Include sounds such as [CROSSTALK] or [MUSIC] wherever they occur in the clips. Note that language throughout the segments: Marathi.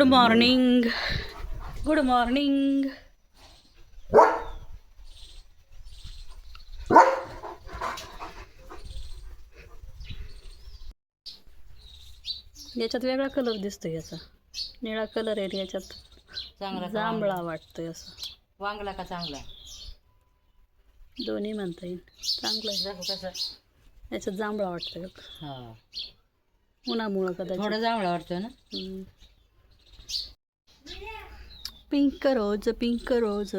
गुड मॉर्निंग गुड मॉर्निंग याच्यात वेगळा कलर दिसतोय याचा. निळा कलर आहे याच्यात चांगला का जांभळा वाटतोय असं. वांगला? का चांगला? दोन्ही म्हणता येईल. चांगलं आहे. दाखव कसं? याच्यात जांभळा वाटतोय. हा. उन्हामुळं कदाचित. थोडं जांभळा वाटतोय ना? Pink rose pink rose.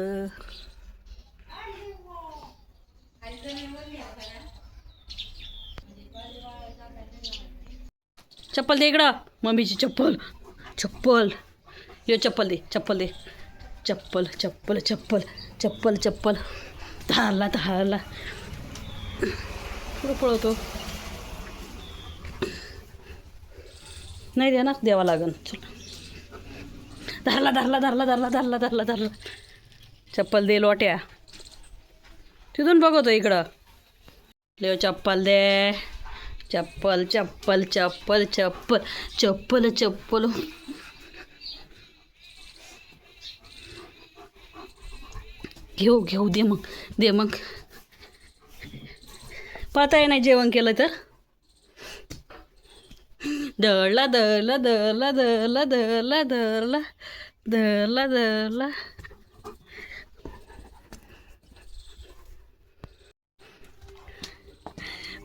चप्पल दे इकडं. मम्मीची चप्पल. चप्पल. यो चप्पल दे चप्पल दे. चप्पल चप्पल चप्पल चप्पल चप्पल. धारला धारला. कुठं पळवतो. नाही देणार द्यावा लागन. चला. धरला धरला धरला धरला धरला धरला धरला. चप्पल दे लोट्या. तिथून बघतो इकडं. लेव चप्पल दे. चप्पल चप्पल चप्पल चप्पल चप्पल चप्पल. घेऊ घेऊ दे मग दे मग. पाहताय नाही जेवण केलं तर? दळला दळला दळला दळला दळला दळला. दळला दळला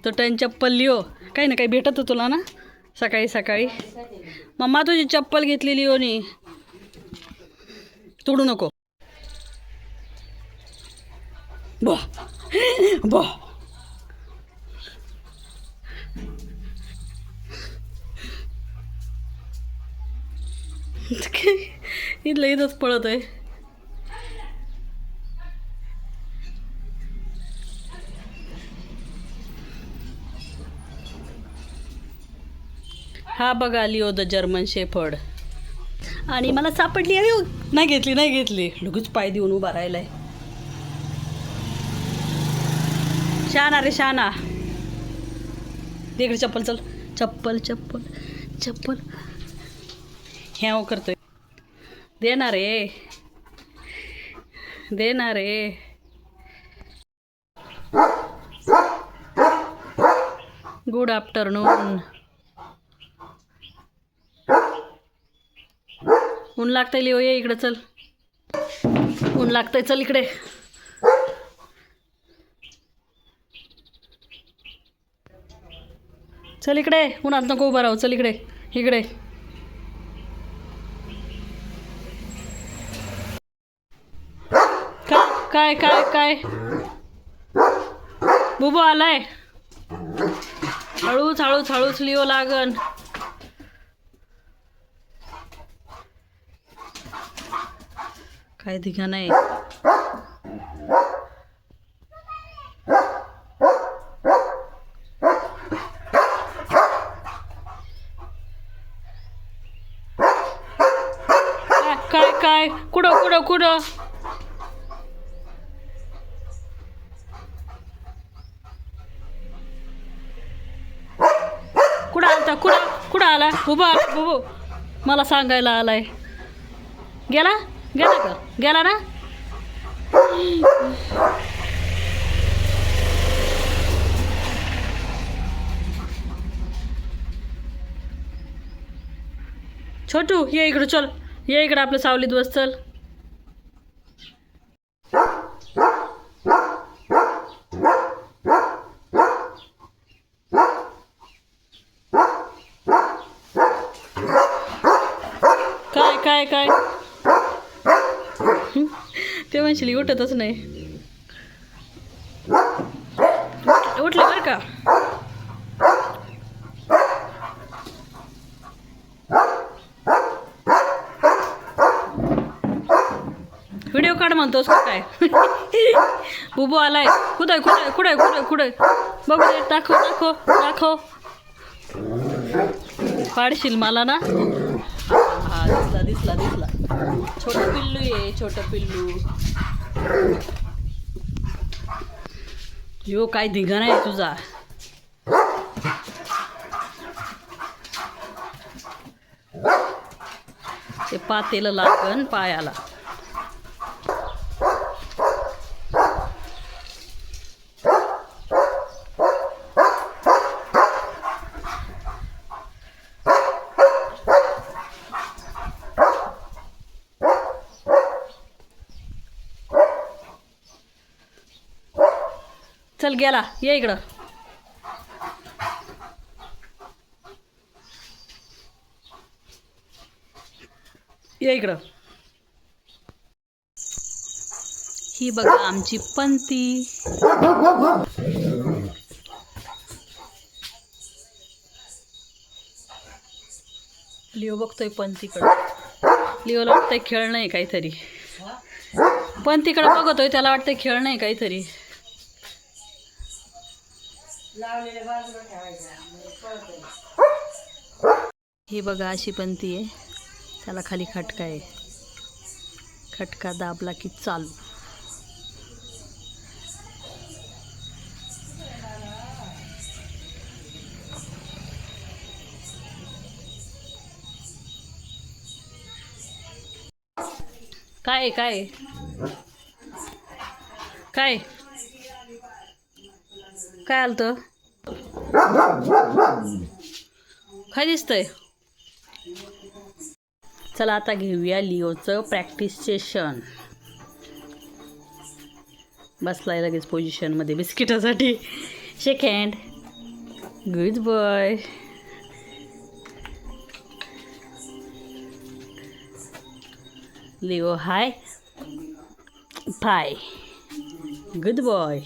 तो टन चप्पल लिओ. काही ना काही भेटत तुला ना? सकाळी सकाळी. मम्मा तुझी चप्पल घेतलेली होनी तोडू नको. बा. बा. [LAUGHS] इथलं इथंच पळत आहे. हा बघा लिओ द जर्मन शेफर्ड. आणि मला सापडली अरे नाही घेतली नाही घेतली. लगेच पाय देऊन उभा राहिलाय. शाना रे शाना. दे इकडे चप्पल चल. चप्पल चप्पल चप्पल. ह्या करतोय. देणार. रे देणार. रे गुड आफ्टरनून ऊन लागतंय लिओ ये इकडे चल. ऊन लागतंय चल इकडे. चल इकडे. उन्हात नको उभा राहू चल इकडे. इकडे. काय काय काय? बुबू आलाय. हळूच हळूच हळूच लिओ लागन. काय दिघा नाही. काय काय काय? कुठं कुठं कुठं? आलता. कुठं कुठं आला? उभा आला मला सांगायला आलाय. गेला? गेला का? गेला ना? छोटू ये इकडं चल. ये इकडं आपलं सावलीत बस चल. काय काय? ते म्हणशील उठतच नाही. उठलं बरं का? व्हिडिओ काढ म्हणतोस काय? बुबू आलाय. कुठं कुठं कुठं कुठं कुठं? बघू दाखव दाखव दाखव. पाडशील मला ना? दिसला दिसला दिसला. छोटं पिल्लू आहे छोटं पिल्लू. यो काय धिंगाणा आहे तुझा? ते पातेलं लागन पायाला. चल गेला. ये इकडं. ये इकडं. ही बघा आमची पंती. लिओ बघतोय पंतीकडं. लिओला वाटतंय खेळ नाही काहीतरी. पण तिकडं बघतोय त्याला वाटतंय खेळ नाही काहीतरी. ही बघा अशी पंती आहे. त्याला खाली खटका आहे. खटका दाबला की चालू. काय काय काय काय आलत? काय दिसतंय? चला आता घेऊया लिओचं प्रॅक्टिस सेशन बसलाय लगेच पोझिशनमध्ये बिस्किटासाठी. Shake hand good boy Leo hi five good boy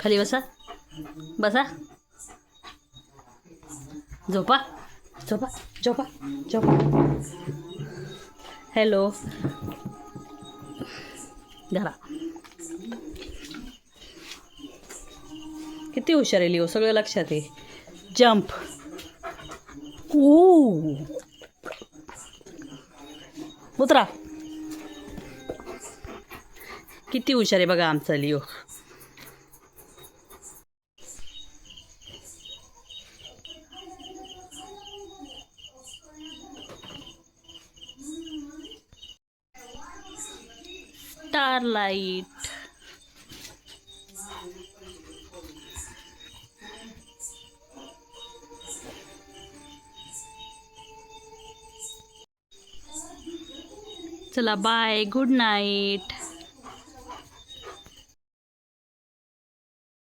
खाली बसा. बसा. झोपा. झोपा. झोपा. झोपा. हॅलो घरा किती हुशार आहे लिओ सगळं लक्षात आहे. जम्प ओ उतरा. किती हुशार आहे बघा आमचा लिओ. स्टारलाइट चला बाय गुड नाईट